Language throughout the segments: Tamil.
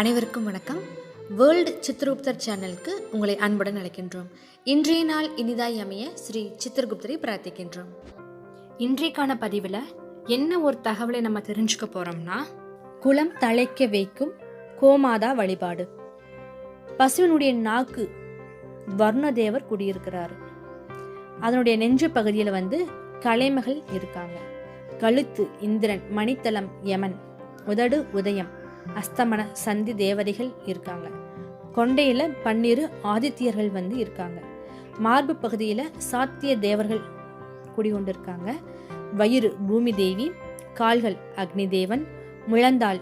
அனைவருக்கும் வணக்கம். வேர்ல்டு சித்திரகுப்தர் சேனலுக்கு உங்களை அன்புடன் அழைக்கின்றோம். இன்றைய நாள் இனிதாய் அமைய ஸ்ரீ சித்திரகுப்தரை பிரார்த்திக்கின்றோம். இன்றைக்கான பதிவில் என்ன ஒரு தகவலை நம்ம தெரிஞ்சுக்க போறோம்னா குளம் தழைக்க வைக்கும் கோமாதா வழிபாடு. பசுவினுடைய நாக்கு வர்ணதேவர் குடியிருக்கிறார். அதனுடைய நெஞ்சு பகுதியில் வந்து கலைமகள் இருக்காங்க. கழுத்து இந்திரன் மணித்தலம் யமன் உதடு உதயம். அஸ்தமன சந்தி தேவதைகள் இருக்காங்க. கொண்டையில் பன்னிரு ஆதித்யர்கள் வந்து இருக்காங்க. மார்பு பகுதியில் சாத்திய தேவர்கள் குடிகொண்டிருக்காங்க. வயிறு பூமி தேவி கால்கள் அக்னி தேவன் முழந்தாள்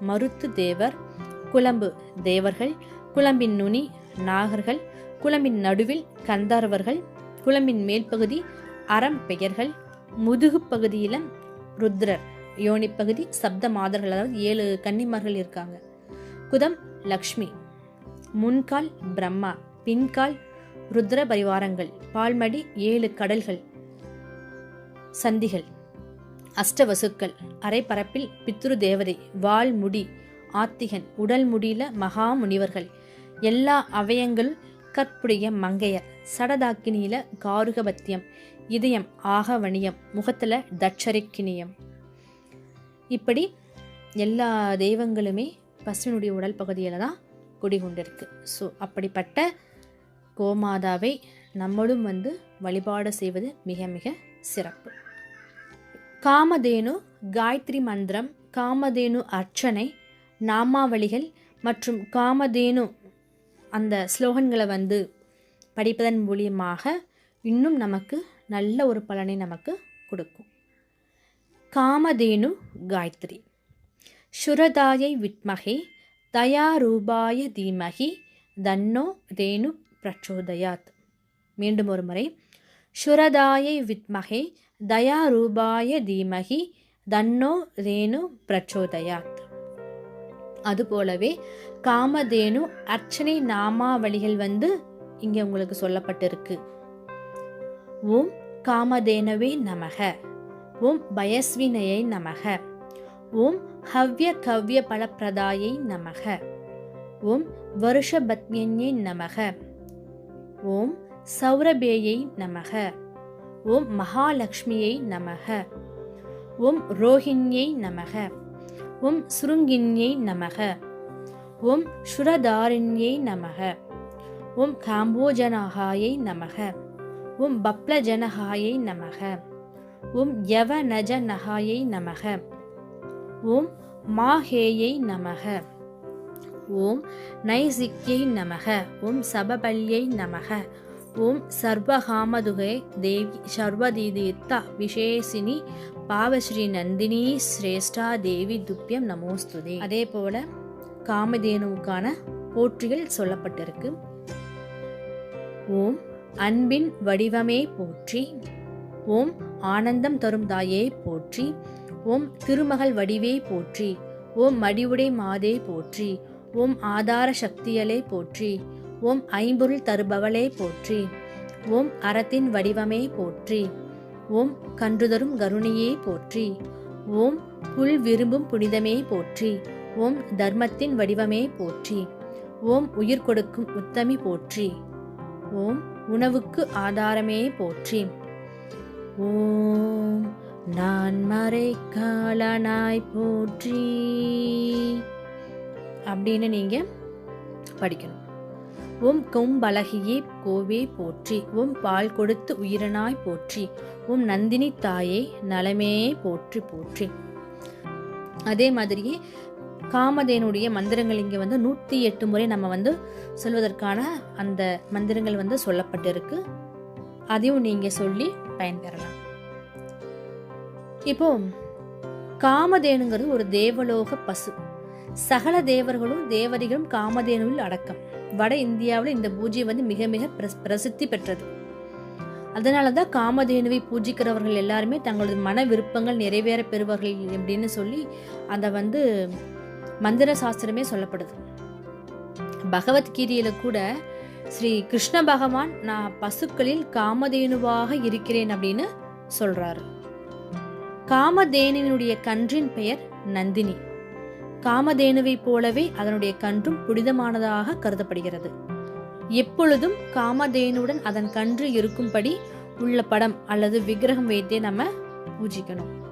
மருத்து தேவர் குழம்பு தேவர்கள் குழம்பின் நுனி நாகர்கள் குழம்பின் நடுவில் கந்தார்வர்கள் குழம்பின் மேல் பகுதி அறம் பெயர்கள் முதுகு பகுதியில் ருத்ரர். யோனி பகுதி சப்த மாதர்கள் அதாவது ஏழு கன்னிமார்கள் இருக்காங்க. குதம் லக்ஷ்மி முன்கால் பிரம்மா பின்கால் ருத்ர பரிவாரங்கள் பால்மடி ஏழு கடல்கள் சந்திகள் அஷ்டவசுக்கள் அரைப்பரப்பில் பித்ரு தேவதை வால் முடி ஆத்திகன் உடல் முடியில மகா முனிவர்கள். எல்லா அவயங்கள் கற்புடைய மங்கையர். சடதாக்கினியில காருகபத்தியம் இதயம் ஆகவணியம் முகத்துல தட்சரிக்கினியம். இப்படி எல்லா தெய்வங்களுமே பசுவினுடைய உடல் பகுதியில் தான் குடிகொண்டிருக்கு. ஸோ அப்படிப்பட்ட கோமாதாவை நம்மளும் வந்து வழிபாடு செய்வது மிக மிக சிறப்பு. காமதேனு காயத்ரி மந்திரம் காமதேனு அர்ச்சனை நாமாவளிகள் மற்றும் காமதேனு அந்த ஸ்லோகன்களை வந்து படிப்பதன் மூலியமாக இன்னும் நமக்கு நல்ல ஒரு பலனை நமக்கு கொடுக்கும். காமதேனு காயத்ரி. சுரதாயை வித்மகே தயாரூபாய தீமகி தன்னோ தேனு பிரச்சோதயாத். மீண்டும் ஒரு முறை சுரதாயை வித்மகே தயாரூபாய தீமகி தன்னோ ரேணு பிரச்சோதயாத். அதுபோலவே காமதேனு அர்ச்சனை நாமாவளிகள் வந்து இங்கே உங்களுக்கு சொல்லப்பட்டிருக்கு. ஓம் காமதேனவே நமக. ஓம் பயஸ்வினையை நமக. ஓம் ஹவ்ய கவ்ய பலப்பிரதாயை நமக. ஓம் வருஷபத்யன்யை நமக. ஓம் சௌரபேயை நமக. ஓம் மகாலட்சுமியை நமக. ஓம் ரோஹிணியை நமக. ஓம் சுருங்கின்யை நமக. ஓம் சுரதாரிண்யை நமக. ஓம் காம்போஜனகாயை நமக. ஓம் பப்ளஜனகாயை நமக. ஓம் நகாயை நமக. ஓம் மாஹேயை நமக. ஓம் நைசிக்யை நமக. ஓம் சபபல்யை நமக. ஓம் சர்வகாமதுகை தேவி சர்வதீதீர்த்த விசேஷினி பாவஸ்ரீ நந்தினி ஸ்ரேஷ்டா தேவி துப்பியம் நமோஸ்துதே. அதே போல காமதேனுவுக்கான போற்றிகள் சொல்லப்பட்டிருக்கு. ஓம் அன்பின் வடிவமே போற்றி ஓம் ஆனந்தம் தரும் தாயே போற்றி ஓம் திருமகள் வடிவே போற்றி ஓம் மடிவுடை மாதே போற்றி ஓம் ஆதார சக்தியலே போற்றி ஓம் ஐம்பொருள் தருபவளே போற்றி ஓம் அறத்தின் வடிவமே போற்றி ஓம் கன்றுதரும் கருணையே போற்றி ஓம் புல் விரும்பும் புனிதமே போற்றி ஓம் தர்மத்தின் வடிவமே போற்றி ஓம் உயிர் கொடுக்கும் உத்தமி போற்றி ஓம் உணவுக்கு ஆதாரமே போற்றி ஓம் நான் மறைக்காலனாய் போற்றி. அப்படின்னு நீங்க படிக்கணும். ஓம் கொம்பழகியே கோவே போற்றி. உம் பால் கொடுத்து உயிரனாய் போற்றி. உம் நந்தினி தாயே நலமே போற்றி போற்றி. அதே மாதிரியே காமதேனுடைய மந்திரங்கள் இங்கே வந்து நூற்றி எட்டு முறை நம்ம வந்து சொல்வதற்கான அந்த மந்திரங்கள் வந்து சொல்லப்பட்டிருக்கு. அதையும் நீங்கள் சொல்லி பயன்பெறலாம். இப்போ காமதேனுங்கிறது ஒரு தேவலோக பசு. சகல தேவர்களும் தேவதைகளும் காமதேனுவில் அடக்கம். வட இந்தியாவில் இந்த பூஜை வந்து மிக மிக பிரசித்தி பெற்றது. அதனால தான் காமதேனுவை பூஜிக்கிறவர்கள் எல்லாருமே தங்களது மன விருப்பங்கள் நிறைவேற பெறுவார்கள் அப்படின்னு சொல்லி அதை வந்து மந்திர சாஸ்திரமே சொல்லப்படுது. பகவத்கீதையில கூட ஸ்ரீ கிருஷ்ண பகவான் நான் பசுக்களில் காமதேனுவாக இருக்கிறேன் அப்படின்னு சொல்றாரு. காமதேனுவினுடைய கன்றின் பெயர் நந்தினி. காமதேனுவை போலவே அதனுடைய கன்றும் புனிதமானதாக கருதப்படுகிறது. எப்பொழுதும் காமதேனுடன் அதன் கன்று இருக்கும்படி உள்ள படம் அல்லது விக்கிரகம் வைத்தே நம்ம பூஜிக்கணும்.